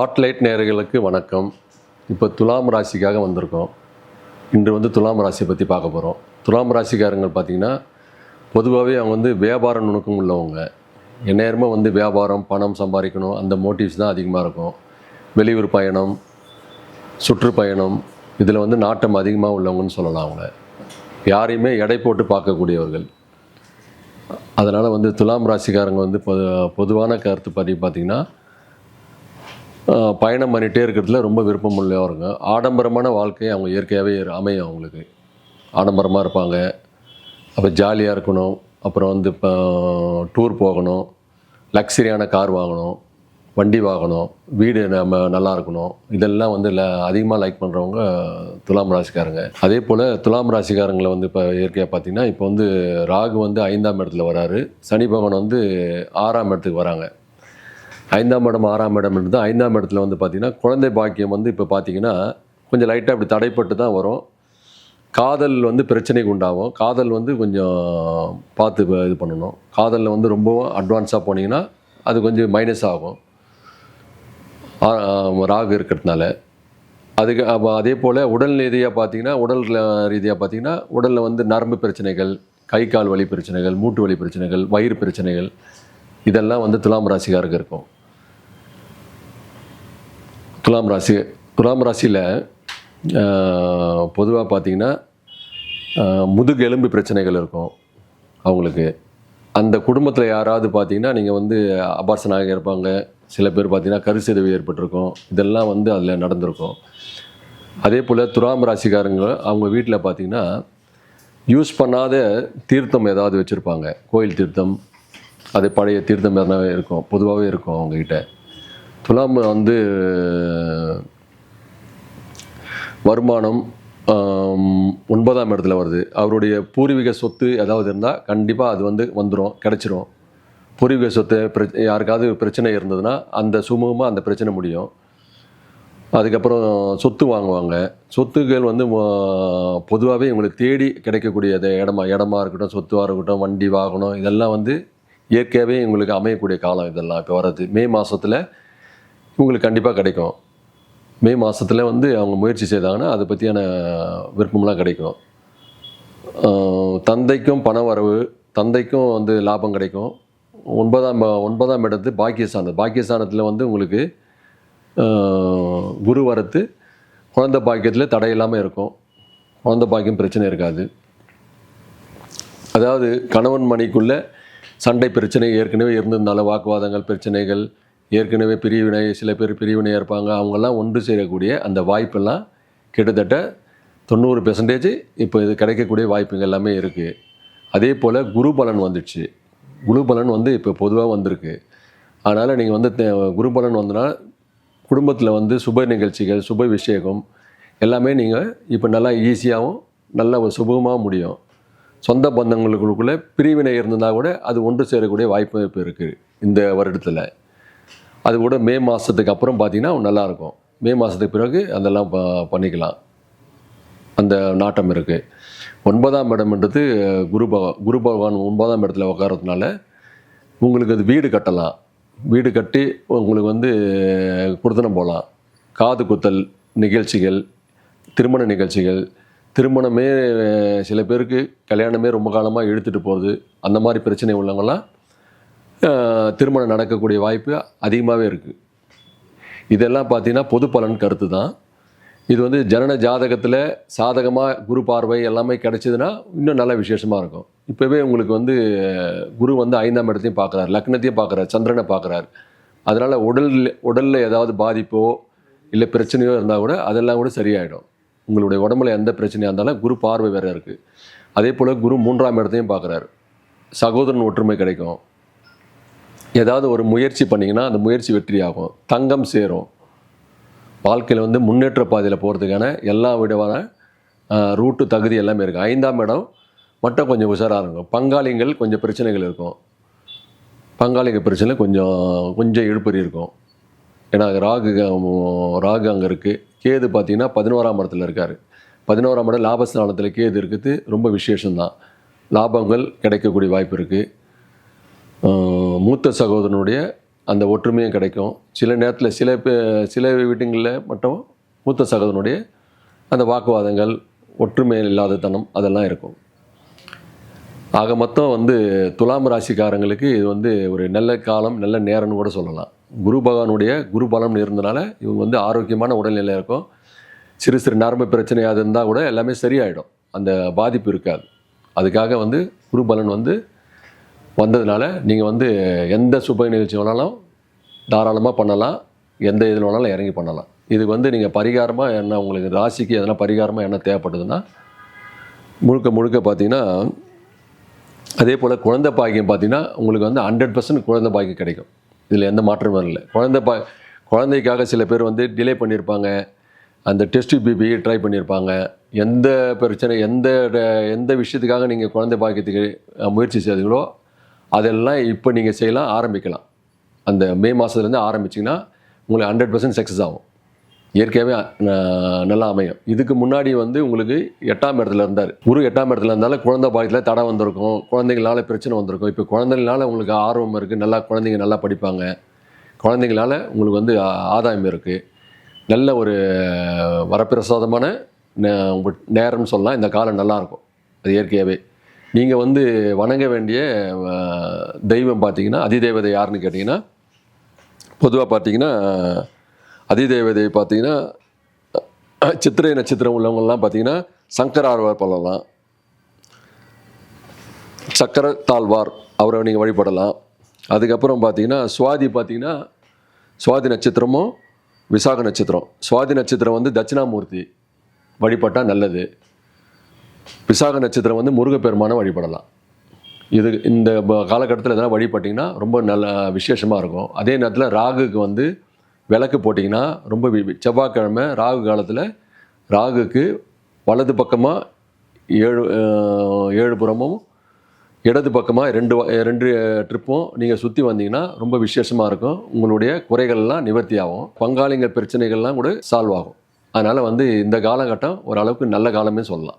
Spotlight நேர்களுக்கு வணக்கம். இப்போ துலாம் ராசிக்காக வந்திருக்கோம். இன்று வந்து துலாம் ராசியை பற்றி பார்க்க போகிறோம் துலாம் ராசிக்காரங்க பார்த்தீங்கன்னா பொதுவாகவே அவங்க வந்து வியாபார நுணுக்கம் உள்ளவங்க. எந்நேரமே வந்து வியாபாரம் பணம் சம்பாதிக்கணும் அந்த மோட்டிவ்ஸ் தான் அதிகமாக இருக்கும். வெளியூர் பயணம் சுற்றுப்பயணம் இதில் வந்து நாட்டம் அதிகமாக உள்ளவங்கன்னு சொல்லலாம் அவங்க யாரையுமே எடை போட்டு பார்க்கக்கூடியவர்கள். அதனால் வந்து துலாம் ராசிக்காரங்க வந்து பொதுவான கருத்து பற்றி பார்த்திங்கன்னா பயணம் பண்ணிகிட்டே இருக்கிறதுல ரொம்ப விருப்பம் உள்ளவங்க ஆடம்பரமான வாழ்க்கை அவங்க இயற்கையாகவே அமையும் அவங்களுக்கு. ஆடம்பரமாக இருப்பாங்க. அப்போ ஜாலியாக இருக்கணும். அப்புறம் வந்து இப்போ டூர் போகணும். லக்ஸரியான கார் வாங்கணும். வண்டி வாங்கணும். வீடு நம்ம நல்லா இருக்கணும். இதெல்லாம் வந்து அதிகமாக லைக் பண்ணுறவங்க துலாம் ராசிக்காரங்க. அதே போல் துலாம் ராசிக்காரங்களை வந்து இப்போ இயற்கையாக பார்த்திங்கன்னா இப்போ வந்து ராகு வந்து ஐந்தாம் இடத்துல வராரு. சனி பகவான் வந்து ஆறாம் இடத்துக்கு வராங்க. ஐந்தாம் இடம் ஆறாம் இடம் இருந்து ஐந்தாம் இடத்துல வந்து பார்த்திங்கன்னா குழந்தை பாக்கியம் வந்து இப்போ பார்த்தீங்கன்னா கொஞ்சம் லைட்டாக இப்படி தடைப்பட்டு தான் வரும். காதல் வந்து பிரச்சனைக்கு உண்டாகும். காதல் வந்து கொஞ்சம் பார்த்து இது பண்ணணும். காதலில் வந்து ரொம்பவும் அட்வான்ஸாக போனீங்கன்னா அது கொஞ்சம் மைனஸ் ஆகும். ராகு இருக்கிறதுனால. அதுக்கு அப்போ அதே போல் உடல் ரீதியாக பார்த்தீங்கன்னா உடல் ரீதியாக பார்த்தீங்கன்னா உடலில் வந்து நரம்பு பிரச்சனைகள் கை கால் வலி பிரச்சனைகள் மூட்டு வலி பிரச்சனைகள் வயிறு பிரச்சனைகள் இதெல்லாம் வந்து துலாம் ராசிக்காருக்கு இருக்கும். துலாம் ராசி துலாம் ராசியில் பொதுவாக பார்த்தீங்கன்னா முதுகெலும்பு முதுகு எலும்பு பிரச்சனைகள் இருக்கும் அவங்களுக்கு. அந்த குடும்பத்தில் யாராவது பார்த்தீங்கன்னா நீங்கள் வந்து அபார்சனாக இருப்பாங்க. சில பேர் பார்த்தீங்கன்னா கருச்சிதைவு ஏற்பட்டிருக்கும். இதெல்லாம் வந்து அதில் நடந்திருக்கும். அதே போல் துலாம் ராசிக்காரங்க அவங்க வீட்டில் பார்த்தீங்கன்னா யூஸ் பண்ணாத தீர்த்தம் ஏதாவது வச்சுருப்பாங்க. கோயில் தீர்த்தம் அது பழைய தீர்த்தம் எதனா இருக்கும் பொதுவாகவே இருக்கும் அவங்கக்கிட்ட துலாம் வந்து வருமானம் ஒன்பதாம் இடத்துல வருது. அவருடைய பூர்வீக சொத்து ஏதாவது இருந்தால் கண்டிப்பாக அது வந்து வந்துடும் கிடச்சிரும். பூர்வீக சொத்து பிர யாருக்காவது பிரச்சனை இருந்ததுன்னா அந்த சுமூகமாக அந்த பிரச்சனை முடியும். அதுக்கப்புறம் சொத்து வாங்குவாங்க. சொத்துக்கள் வந்து பொதுவாகவே இவங்களுக்கு தேடி கிடைக்கக்கூடிய இடமா இடமா இருக்கட்டும் சொத்துவாக இருக்கட்டும் வண்டி வாகனம் இதெல்லாம் வந்து இயற்கையாகவே இவங்களுக்கு அமையக்கூடிய காலம் இதெல்லாம் இப்போ வர்றது. மே மாதத்தில் உங்களுக்கு கண்டிப்பாக கிடைக்கும். மே மாதத்தில் வந்து அவங்க முயற்சி செய்தாங்கன்னா அதை பற்றியான விருப்பம்லாம் கிடைக்கும். தந்தைக்கும் பண வரவு தந்தைக்கும் வந்து லாபம் கிடைக்கும். ஒன்பதாம் ஒன்பதாம் இடத்து பாக்கியஸ்தானம் பாக்கியஸ்தானத்தில் வந்து உங்களுக்கு குரு வரத்து குழந்தை பாக்கியத்தில் தடை இல்லாமல் இருக்கும். குழந்தை பாக்கியம் பிரச்சனை இருக்காது. அதாவது கணவன் மணிக்குள்ளே சண்டை பிரச்சனை ஏற்கனவே இருந்திருந்தாலும் வாக்குவாதங்கள் பிரச்சனைகள் ஏற்கனவே பிரிவினை சில பேர் பிரிவினை இருப்பாங்க. அவங்கெல்லாம் ஒன்று சேரக்கூடிய அந்த வாய்ப்பெல்லாம் கிட்டத்தட்ட தொண்ணூறு பெர்சன்டேஜ் இப்போ இது கிடைக்கக்கூடிய வாய்ப்புகள் எல்லாமே இருக்குது அதே போல் குரு பலன் வந்துடுச்சு. குரு பலன் வந்து இப்போ பொதுவாக வந்திருக்கு. அதனால் நீங்கள் வந்து குரு பலன் வந்தனா குடும்பத்தில் வந்து சுப நிகழ்ச்சிகள் சுப விஷேகம் எல்லாமே நீங்கள் இப்போ நல்லா ஈஸியாகவும் நல்லா ஒரு முடியும். சொந்த பந்தங்களுக்குள்ளே பிரிவினை இருந்ததுனா கூட அது ஒன்று சேரக்கூடிய வாய்ப்பு இப்போ இருக்குது இந்த வருடத்தில். அது கூட மே மாதத்துக்கு அப்புறம் பார்த்தீங்கன்னா நல்லாயிருக்கும். மே மாதத்துக்கு பிறகு அதெல்லாம் ப- பண்ணிக்கலாம். அந்த நாட்டம் இருக்குது ஒன்பதாம் இடம்ன்றது குரு பக குரு பகவான் ஒன்பதாம் இடத்துல உட்காரதுனால உங்களுக்கு அது வீடு கட்டலாம். வீடு கட்டி உங்களுக்கு வந்து குடுத்தனம் போகலாம் காது குத்தல் நிகழ்ச்சிகள் திருமண நிகழ்ச்சிகள் திருமணமே சில பேருக்கு கல்யாணமே ரொம்ப காலமாக இழுத்துட்டு போகுது. அந்த மாதிரி பிரச்சனை உள்ளவங்களாம் திருமணம் நடக்கக்கூடிய வாய்ப்பு அதிகமாகவே இருக்குது இதெல்லாம் பார்த்தீங்கன்னா பொது பலன் கருத்து தான் இது வந்து ஜனன ஜாதகத்தில் சாதகமாக குரு பார்வை எல்லாமே கிடச்சிதுன்னா இன்னும் நல்ல விசேஷமாக இருக்கும். இப்போவே உங்களுக்கு வந்து குரு வந்து ஐந்தாம் இடத்தையும் பார்க்குறாரு லக்னத்தையும் பார்க்குறாரு சந்திரனை பார்க்குறாரு அதனால் உடல் உடலில் ஏதாவது பாதிப்போ இல்லை பிரச்சனையோ இருந்தால் கூட அதெல்லாம் கூட சரியாயிடும். உங்களுடைய உடம்புல எந்த பிரச்சனையாக இருந்தாலும் குரு பார்வை வேறு இருக்குது அதே போல் குரு மூன்றாம் இடத்தையும் பார்க்குறாரு சகோதரன் ஒற்றுமை கிடைக்கும். ஏதாவது ஒரு முயற்சி பண்ணிங்கன்னா அந்த முயற்சி வெற்றியாகும். தங்கம் சேரும். வாழ்க்கையில் வந்து முன்னேற்ற பாதையில் போகிறதுக்கான எல்லா விதமான ரூட்டு தகுதி எல்லாமே இருக்குது ஐந்தாம் இடம் மட்டும் கொஞ்சம் உஷாராக இருக்கும். பங்காளிகள் கொஞ்சம் பிரச்சனைகள் இருக்கும். பங்காளிகள் பிரச்சனை கொஞ்சம் கொஞ்சம் இழுப்பறி இருக்கும். ஏன்னா ராகு ராகு அங்கே இருக்குது கேது பார்த்திங்கன்னா பதினோராம் இடத்துல இருக்கார். பதினோராம் இடம் லாபஸ்தானத்தில் கேது இருக்குது ரொம்ப விசேஷம்தான். லாபங்கள் கிடைக்கக்கூடிய வாய்ப்பு இருக்குது மூத்த சகோதரனுடைய அந்த ஒற்றுமையும் கிடைக்கும். சில நேரத்தில் சில பே சில வீட்டுங்களில் மட்டும் மூத்த சகோதரனுடைய அந்த வாக்குவாதங்கள் ஒற்றுமை இல்லாத தனம் அதெல்லாம் இருக்கும். ஆக மொத்தம் வந்து துலாம் ராசிக்காரங்களுக்கு இது வந்து ஒரு நல்ல காலம் நல்ல நேரம்னு கூட சொல்லலாம். குரு பகவானுடைய குரு பலம் இருந்தனால இவங்க வந்து ஆரோக்கியமான உடல்நிலை இருக்கும். சிறு சிறு நரம்பு பிரச்சனையாக அது இருந்தால் கூட எல்லாமே சரியாயிடும். அந்த பாதிப்பு இருக்காது. அதுக்காக வந்து குரு பலன் வந்து வந்ததுனால நீங்கள் வந்து எந்த சுப நிகழ்ச்சி வேணாலும் தாராளமாக பண்ணலாம். எந்த இதில் வேணாலும் இறங்கி பண்ணலாம். இது வந்து நீங்கள் பரிகாரமாக என்ன உங்களுக்கு ராசிக்கு எதனா பரிகாரமாக என்ன தேவைப்படுதுன்னா முழுக்க முழுக்க பார்த்தீங்கன்னா அதே போல் குழந்தை பாக்கியம் பார்த்தீங்கன்னா உங்களுக்கு வந்து ஹண்ட்ரட் பர்சன்ட் குழந்தை பாக்கியம் கிடைக்கும். இதில் எந்த மாற்றமும் இல்லை குழந்தை பா குழந்தைக்காக சில பேர் வந்து டிலே பண்ணியிருப்பாங்க அந்த டெஸ்ட் பிபி ட்ரை பண்ணியிருப்பாங்க எந்த பிரச்சனை எந்த ட- எந்த விஷயத்துக்காக நீங்கள் குழந்தை பாக்கியத்துக்கு முயற்சி செய்தீங்களோ அதெல்லாம் இப்போ நீங்கள் செய்யலாம் ஆரம்பிக்கலாம். அந்த மே மாதத்துலேருந்து ஆரம்பிச்சிங்கன்னா உங்களுக்கு ஹண்ட்ரட் பர்சன்ட் சக்ஸஸ் ஆகும். இயற்கையாகவே ந- நல்லா அமையும். இதுக்கு முன்னாடி வந்து உங்களுக்கு எட்டாம் இடத்துல இருந்தார். குரு எட்டாம் இடத்துல இருந்தாலும் குழந்தை பாக்கியத்தில் தடை வந்திருக்கும். குழந்தைங்களால பிரச்சனை வந்திருக்கும். இப்போ குழந்தைங்களால உங்களுக்கு ஆர்வம் இருக்குது நல்லா குழந்தைங்க நல்லா படிப்பாங்க. குழந்தைங்களால உங்களுக்கு வந்து ஆதாயம் இருக்குது நல்ல ஒரு வரப்பிரசாதமான நே- நேரம்னு சொல்லலாம் இந்த காலம் நல்லாயிருக்கும் அது இயற்கையாகவே நீங்கள் வந்து வணங்க வேண்டிய தெய்வம் பார்த்தீங்கன்னா அதிதேவதை யாருன்னு கேட்டிங்கன்னா பொதுவாக பார்த்தீங்கன்னா அதிதேவதை பார்த்தீங்கன்னா சித்திரை நட்சத்திரம் உள்ளவங்கள்லாம் பார்த்தீங்கன்னா சங்கராழ்வார் பண்ணலாம் சக்கர தாழ்வார் அவரை நீங்கள் வழிபடலாம். அதுக்கப்புறம் பார்த்தீங்கன்னா சுவாதி பார்த்தீங்கன்னா சுவாதி நட்சத்திரமும் விசாக நட்சத்திரம். சுவாதி நட்சத்திரம் வந்து தட்சிணாமூர்த்தி வழிபட்டால் நல்லது. விசாக நட்சத்திரம் வந்து முருகப்பெருமானை வழிபடலாம். இது இந்த காலகட்டத்தில் எதனா வழிபட்டிங்கன்னா ரொம்ப நல்ல விசேஷமாக இருக்கும். அதே நேரத்தில் ராகுக்கு வந்து விளக்கு போட்டிங்கன்னா ரொம்ப செவ்வாய்க்கிழமை ராகு காலத்தில் ராகுக்கு வலது பக்கமாக ஏழு ஏழு புறமும் இடது பக்கமாக ரெண்டு வ- ரெண்டு ட்ரிப்பும் நீங்கள் சுற்றி வந்தீங்கன்னா ரொம்ப விசேஷமாக இருக்கும். உங்களுடைய குறைகள்லாம் நிவர்த்தி ஆகும் பங்காளிங்க பிரச்சனைகள்லாம் கூட சால்வ் ஆகும். அதனால் வந்து இந்த காலகட்டம் ஓரளவுக்கு நல்ல காலமே சொல்லலாம்.